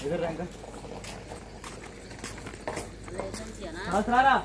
ఎదురు రా ఇంకా రారా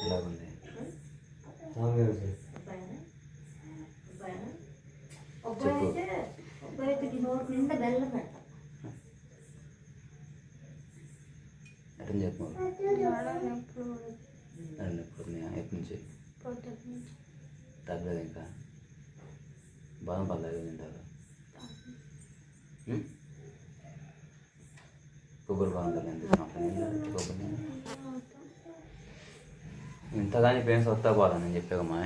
ఇలాగుంది ఎట్లా చెప్పు రెండు ఇప్పుడు ఎప్పటి నుంచి తగ్గలేదు ఇంకా. బాదం పాలు తాగేది తింటారు? కొబ్బరి ఎంత తీసుకుంటాను కొబ్బరి. ఇంతగాని పెయిన్స్ వస్తా పోదా నేను చెప్పాకమ్మా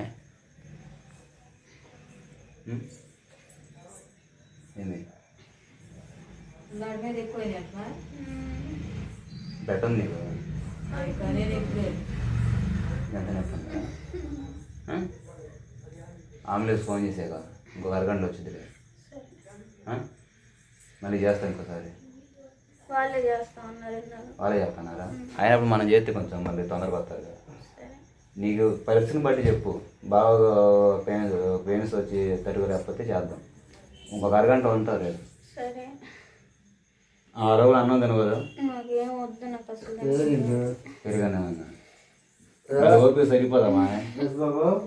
ఉం? ఏంది దాని మీద ఎక్కువైనాయి అట్లా బెటర్ ఉంది నీకు అనేది ఎక్కువే ఎంత నొప్పి ఉందా? ఆ? అంబులెన్స్ ఫోన్ చేసాక ఇంకొక అరగంటలో వచ్చింది మళ్ళీ చేస్తాను ఇంకోసారి. వాళ్ళే చేస్తా ఉన్నారు ఇందాక. వాళ్ళే చెప్తున్నారా అయినప్పుడు మనం చేస్తే కొంచెం మళ్ళీ తొందరగా వస్తుంది కదా. నీకు పరిస్థితిని బట్టి చెప్పు. బాగా పెయిన్స్ పెయిన్స్ వచ్చి తరుగు లేకపోతే చేద్దాం. ఇంకొక అరగంట ఉంటారు సరే. ఆ అరవలు అన్నం నాకు అసలు పెరుగనే ఉన్నా. మరి ఓపిక సరిపోదమ్మా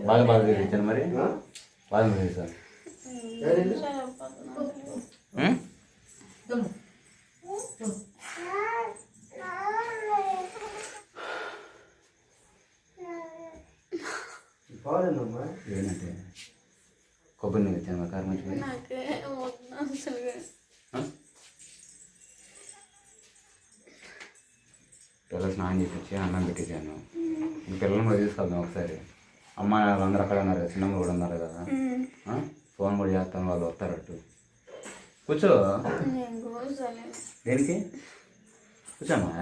బాగా బాగా తెచ్చాను మరి? బాగా తెచ్చాను ఏంటంటే? కొబ్బరి నీళ్ళు ఇచ్చాను మా కారు మంచిగా నాకేం వద్దు అసలు. పిల్లలు స్నానం చేపించి అన్నం పెట్టేశాను. ఈ పిల్లల్ని కూడా తీసుకెళ్దాం ఒకసారి. అమ్మ వాళ్ళందరూ అక్కడ ఉన్నారు కదా చిన్నమ్మ కూడా ఉన్నారు కదా? ఫోన్ కూడా చేస్తాను వాళ్ళు వస్తారట్టు కూర్చో. దేనికి? కూర్చోమ్మా.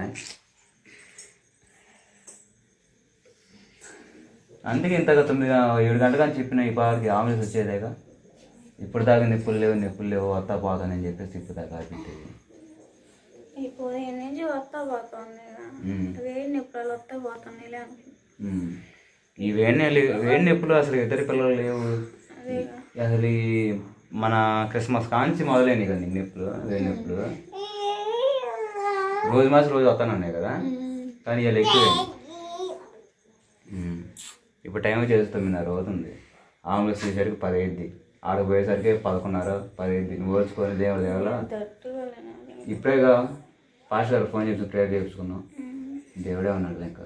అందుకే ఇంతగా తొమ్మిది ఏడు గంటలని చెప్పిన ఈ పార్కి ఆంబులెన్స్ వచ్చేదేగా ఇప్పుడు దాకా నిప్పులు లేవు నిప్పులు లేవు వస్తా పోతానని చెప్పేసి ఇప్పుడు దాకా వస్తా పోతుంది ఉమ్. వేడి నిప్పులు వస్తా పోతుంది ఉమ్. ఈ వేడి నొప్పులు అసలు ఇద్దరి పిల్లలు లేవు. అసలు ఈ మన క్రిస్మస్ కాంచి మొదలైనవి కదా నొప్పులు వేడి నొప్పులు. రోజు మాసి రోజు వస్తానన్నాయి కదా. కానీ ఇలా ఎక్కువ ఇప్పుడు టైం వచ్చేసి తొమ్మిదిన్నర అవుతుంది. ఆంబులెన్స్ తీసేసరికి పది అయింది ఆడకు పోయేసరికి పదకొండున్నర పది అయింది నువ్వు ఓర్చుకొని దేవుడు దేవాల? ఇప్పుడేగా? పాస్టర్ గారు ఫోన్ చేసి ప్రేయర్ చేయించుకున్నాం దేవుడే ఉన్నాడు ఇంకా?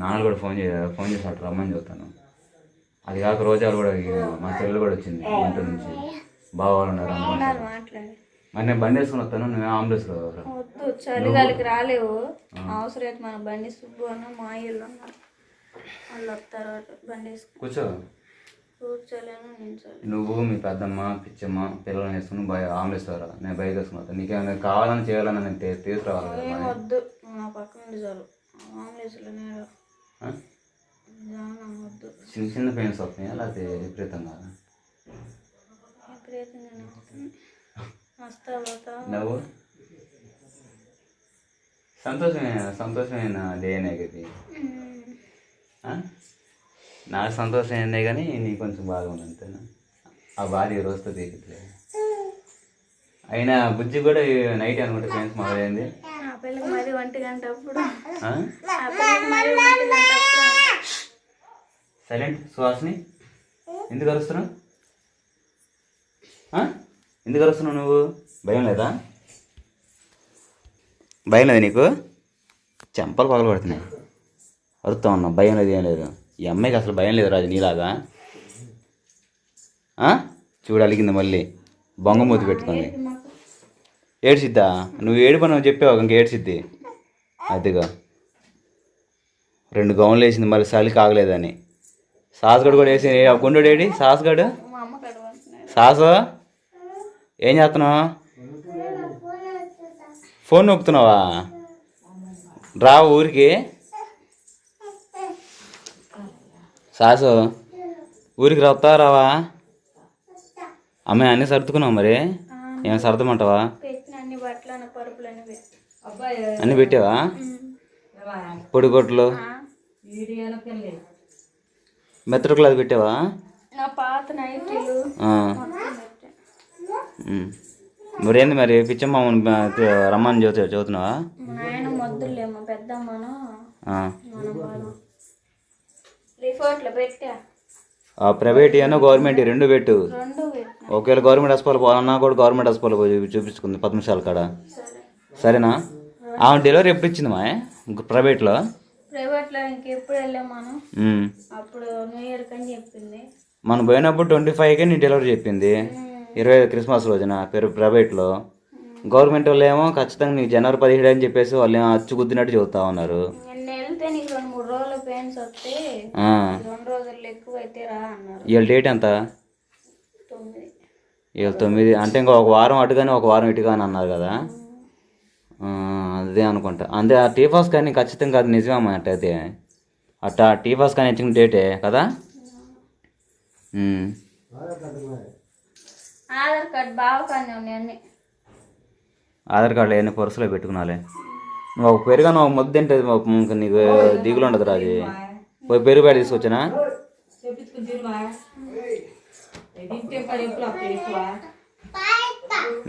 నాన్న కూడా ఫోన్ చేయాలి ఫోన్ చేసి అటు రమ్మని చెప్తాను. అది కాక రోజాలు కూడా మా చెల్లెలు కూడా వచ్చింది ఇంటి నుంచి. వాళ్ళు ఉన్నారు మరి నేను బండి వేసుకుని వస్తాను నువ్వు అంబులెన్స్లో రా. వద్దు చలిగాలికి రాలేవు. అవసరం అయితే మన బండి సుబ్బు అన్న మా ఇల్లు వాళ్ళు వస్తారు బండి వేసుకుని. కూర్చో. నువ్వు మీ పెద్దమ్మ పిచ్చమ్మ పిల్లల్ని వేసుకుని ఆంబులెన్స్ రా నేను బయట వస్తాను నీకేమైనా కావాలని చేయాలని నేను తీసుకురావాలి. వద్దు. నా పక్కన చాలు. చిన్న చిన్న పెయిన్స్ వస్తున్నాయా? లేకపోతే విపరీతంగా? నువ్వు? సంతోషమైన సంతోషమైన ఉమ్. ఆ? నాకు సంతోషం ఏందే కానీ నీకు కొంచెం బాగా ఉంది అంతేనా? ఆ బాధ ఈ రోజుతో తీరుతుంది అయినా బుజ్జి కూడా నైట్ అనుకుంటే ఫ్రెండ్స్ మొదలైంది సైలెంట్ సుహాస్ని? ఎందుకు అరుస్తున్నావు? ఎందుకు అరుస్తున్నావు నువ్వు? భయం లేదా? భయం లేదు నీకు? చెంపలు పగలు పడుతున్నాయి అరుస్తా ఉన్నావు భయం లేదు ఏం లేదు. ఈ అమ్మాయికి అసలు భయం లేదు రాజు నీలాగా. ఆ? చూడు అలిగింది మళ్ళీ. బొంగమూతి పెట్టుకుంది. ఏడ్చిద్దా? నువ్వు ఏడు పని చెప్పావు ఇంక ఏడ్చిద్ది. అదిగా. రెండు గౌన్లు వేసింది మళ్ళీ చలి కాగలేదని సాసగడు కూడా వేసి ఆ గుండు ఏడి? సాసగడు? సాసు? ఏం చేస్తున్నావు? ఫోన్ నొక్కుతున్నావా? రా ఊరికి. సాసు ఊరికి రావుతా రావా? అమ్మాయి అన్నీ సర్దుకున్నావు మరి? ఏమైనా సర్దమంటావా? అన్ని బట్టలు పరుపులని పెట్టి అబ్బాయి అన్నీ పెట్టావా? పొడిగొట్లు మెత్తడుకులు అది పెట్టావా. మరి? ఏంది మరి పిచ్చమ్మ రమ్మని చదువుతా చదువుతున్నావా మా నాయన మొద్దులేమో పెద్దమ్మను ఆ. మన బాగా రిపోర్ట్లో పెట్టా ఆ ప్రైవేట్ ఏనో గవర్నమెంట్ రెండు పెట్టు. ఒకవేళ గవర్నమెంట్ హాస్పిటల్ పోవాలన్నా కూడా గవర్నమెంట్ హాస్పిటల్ చూపించుకుంది పది నిమిషాల కాడ. సరే. సరేనా? ఆమె డెలివరీ ఎప్పుడు ఇచ్చింది మా ప్రైవేట్లో? ప్రైవేట్లో ఇంకెప్పుడు మనం? ఉమ్. అప్పుడు న్యూ ఇయర్ కని చెప్పింది. మనం పోయినప్పుడు ట్వంటీ ఫైవ్కే నీ డెలివరీ చెప్పింది. ఇరవై ఐదు క్రిస్మస్ రోజున పేరు ప్రైవేట్లో. గవర్నమెంట్ వాళ్ళు ఏమో ఖచ్చితంగా నీకు జనవరి పదిహేడు అని చెప్పేసి వాళ్ళు ఏమో అచ్చు గుద్దినట్టు చెబుతా ఉన్నారు రోజులు పెయిన్స్ వస్తే. రెండు రోజులు ఎక్కువ అయితే రా అన్నారు. ఇవాళ డేట్ ఎంత? తొమ్మిది. ఇవాళ తొమ్మిది. అంటే ఇంకా ఒక వారం అటు కానీ ఒక వారం ఇటు కానీ అన్నారు కదా? అదే అనుకుంటా. అంతే ఆ టీఫాస్ కానీ ఖచ్చితంగా అది నిజమమ్మా అట్టయితే అట్టా టీఫాస్ కానీ ఇచ్చిన డేటే కదా. ఆధార్ కార్డ్ బాగా కానీ ఆధార్ కార్డులో ఎన్ని పర్సులో పెట్టుకున్నాలే? ఒక పెరుగు నువ్వు ముద్ద తింటే నీకు దిగులు ఉండదు రాజు. పోయి పెరుగు బయట తీసుకొచ్చానా?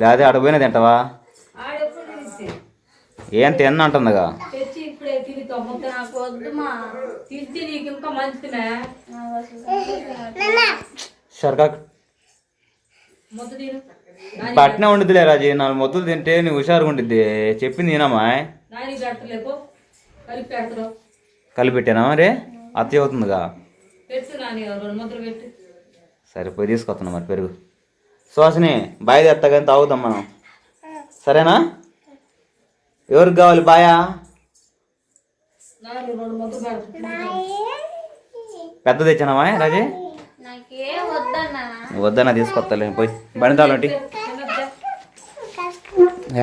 లేదా అక్కడ పోయినా తింటావా? ఏం తిన్న అంటుందిగా? తెచ్చి పట్నం ఉండిద్దిలే రాజు నాలుగు మొత్తం తింటే నీకు హుషారుగా ఉండిద్ది. చెప్పింది నేనమ్మా నాని పెడతలేపు కలిపి పెడతారు కలిపి పెట్టానా మరి అత్తయ్య అవుతుందిగా. సరే పోయి తీసుకొస్తున్నా మరి పెరుగు. సుహాసిని బాయ్ తెస్తా కానీ తాగుదాం మనం. సరేనా? ఎవరికి కావాలి బాయా? పెద్ద తెచ్చానమ్మా రాజీ? నాకేం వద్దన్నా. తీసుకొస్తాలే. పోయి బండి తాళంటి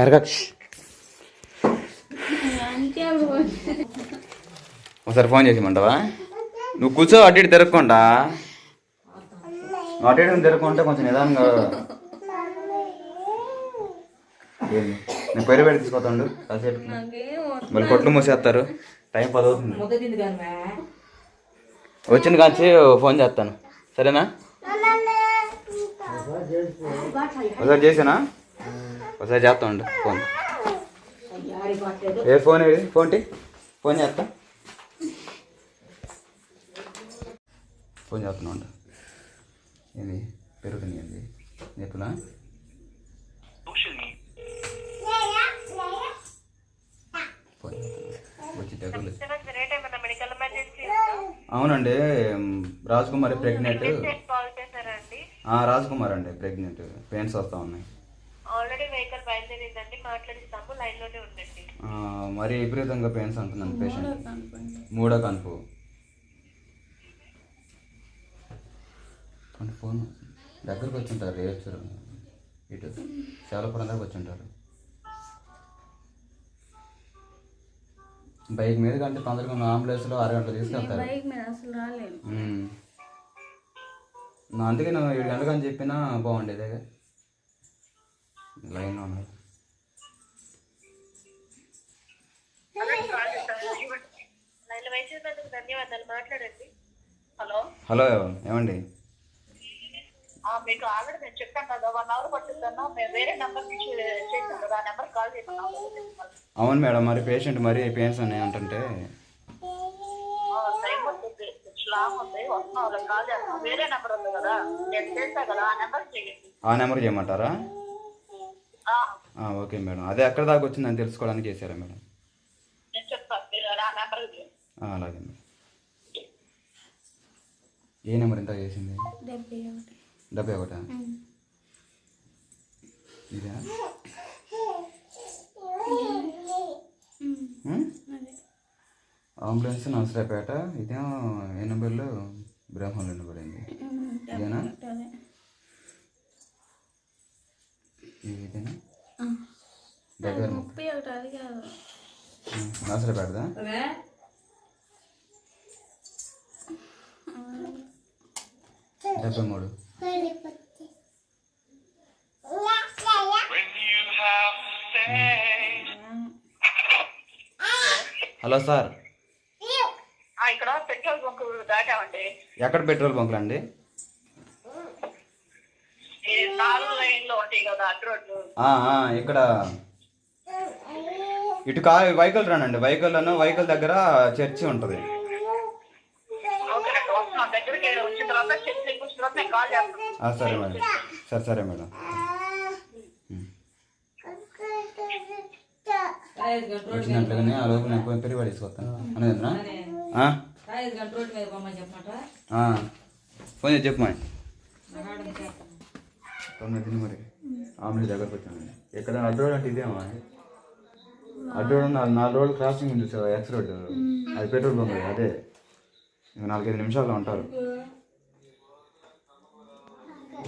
ఎరగా అంతే ఒకసారి ఫోన్ చేసిమంటావా నువ్వు కూర్చో అటు ఇటు తిరగకుండా. నువ్వు అటు ఇటు తిరగకుంటే కొంచెం నిదానంగా నేను పేరు పెట్టి తీసుకొస్తాడు కాసేపు. మళ్ళీ కొట్లు మూసేస్తారు. టైం పదవుతుంది. వచ్చిన కాంచి ఫోన్ చేస్తాను. సరేనా? ఒకసారి చేసానా? ఒకసారి చేస్తా ఉండు ఫోన్. ఏ ఫోన్ ఏది? ఫోన్ టీ? ఫోన్ చేస్తా. ఫోన్ చేస్తున్నా ఉండు ఏంది? పెరుగుతుంది చెప్పులా దగ్గరలో అవునండి రాజ్ కుమార్ ప్రెగ్నెంట్. రాజ్ కుమార్ అండి ప్రెగ్నెంట్. పెయిన్స్ వస్తూ ఉన్నాయి. ఆల్రెడీ వెహికల్ బయలుదేరిందండి మాట్లాడిస్తాము ఉండండి. మరి విపరీతంగా పెయిన్స్ అంటున్నాను పేషెంట్. మూడో కనుపు. అంటే ఫోన్ దగ్గరకు వచ్చి ఉంటారు ఏ వచ్చారు ఇటు దగ్గరకు వచ్చి ఉంటారు బైక్ మీద కంటే తొందరగా ఉన్న అంబులెన్స్లో అరగంటలో తీసుకెళ్తారు. బైక్ మీద అసలు రాలేను ఉమ్. నా అందుకే నేను ఏడు గంటలకు అని చెప్పినా బాగుండేదే లైన్ మాట్లాడండి. హలో. హలో ఏమండి? మీకు ఆల్రెడీ నేను చెప్పాను కదా వన్ అవర్ పట్టుద్దన్నా మేము వేరే నెంబర్ చేసాం కదా ఆ నెంబర్ కాల్ చేస్తున్నాం అవును మేడం మరి పేషెంట్ మరి పెయిన్స్ ఉన్నాయి అంటుంటే. టైం పడుతుంది. లాంగ్ ఉంది. వాళ్ళకి కాల్ చేస్తున్నాం వేరే నెంబర్ ఉంది కదా నేను చేసా కదా ఆ నెంబర్ చేయండి. ఆ నెంబర్ చేయమంటారా? Okay madam. అదే ఎక్కడ దాకా వచ్చిందని తెలుసుకోవడానికి చేశారా మేడం? నెంబర్ అలాగే మేడం. ఏ నెంబర్ ఎంత చేసింది? డెబ్బై ఒకటి. ఇదా? అంబులెన్స్ నర్సరాపేట ఇదేమో ఏ నెంబర్లో? బ్రహ్మలో పడింది. ఇదేనా అదే నాసరే పెడదా? అవే డెబ్బై మూడు. Hello sir. ఆ, ఇక్కడ పెట్రోల్ బంక్ దాటామండి. ఎక్కడ పెట్రోల్ బంకులు అండి ఈ నాలుగు లైన్లో ఉంటాయి కదా అడ్డు రోడ్లు ఆ, ఆ, ఇక్కడ ఇటు కా వైకల్ రానండి. వెహికల్లోనూ వైకల్ దగ్గర చర్చి ఉంటుంది. సరే మేడం. సరే సరే మేడం. వచ్చినట్లుగానే ఆ లోపల నేను పెరిగి పడేసుకొస్తాను అనేదినా ఫోన్ చేసి చెప్పు తొమ్మిది మరి. ఆమ్లెట్ దగ్గరకు వచ్చాను. ఎక్కడ? అడ్రోడ్ అంటే ఇదేమా అడ్డు రోడ్ నాలుగు నాలుగు రోడ్లు క్రాసింగ్ ఉంది సార్ ఎక్స్ రోడ్ అది పెట్రోల్ బంక్ అదే ఇంకా నాలుగైదు నిమిషాల్లో ఉంటారు.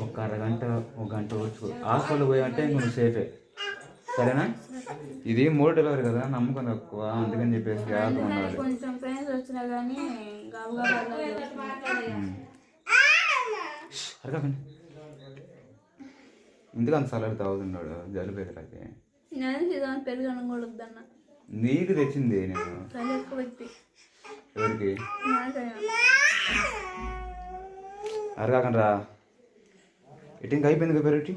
ఒక అరగంట ఒక గంట వచ్చు హాస్పిటల్ పోయి అంటే ఇంక నువ్వు సేఫే సరేనా? ఇది మూడు డెలివరీ కదా నమ్మకం తక్కువ అందుకని చెప్పేసి జాగ్రత్తగా ఉండాలి. కొంచెం పెయిన్స్ వచ్చినా కానీ గబగబా అరగకండి. ఎందుకు అంత సలాడ్ తాగుతున్నాడు? జలుబు నేను పెరుగు నీకు తెచ్చింది నేను? చలి ఎక్కువ వ్యక్తి ఎవరికి? నాకైనా అరగాకండి రా ఇటు ఇంకా అయిపోయింది కదా పెరటి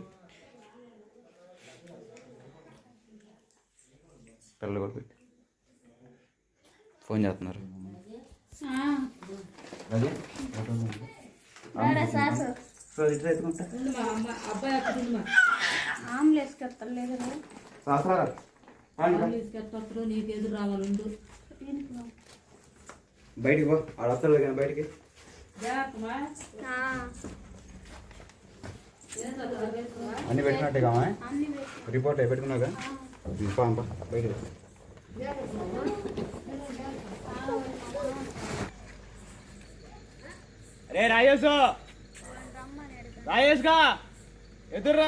పిల్లలు కూడా పెట్టి. ఫోన్ చేస్తున్నారు. అదే? అబ్బాయి అక్కడ ఉంది మా ఆమ్లెట్స్ కట్టలేదు కదా. బయటికి పో ఆడ వస్తాడు కానీ బయటికి. అన్ని పెట్టినట్టే కావా? అన్ని వేసి రిపోర్ట్ అయి పెట్టుకున్నావుగా? పాంప బయటికి రే రాయేసు రాయేస్గా ఎదుర్రా.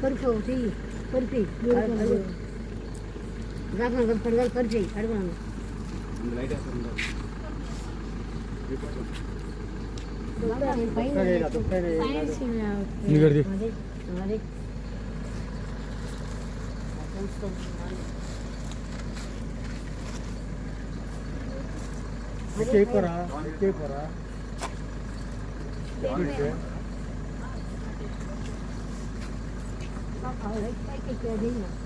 பருப்பு ஊற்றி பருப்பி ஜாஃபான் பருங்கள் பருப்பி அடுவாங்க பையன் ಕೇಪರ ಕೇಪರ Thank you.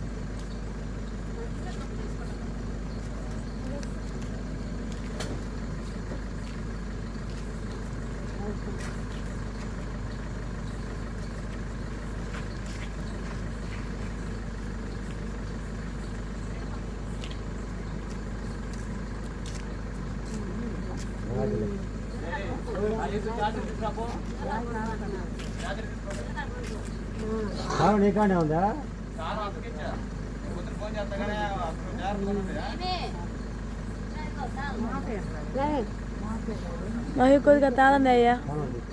అదే నీకానే ఉందా? మహి కొద్దిగా తాళంది అయ్యా. అమ్మలు ఉండలే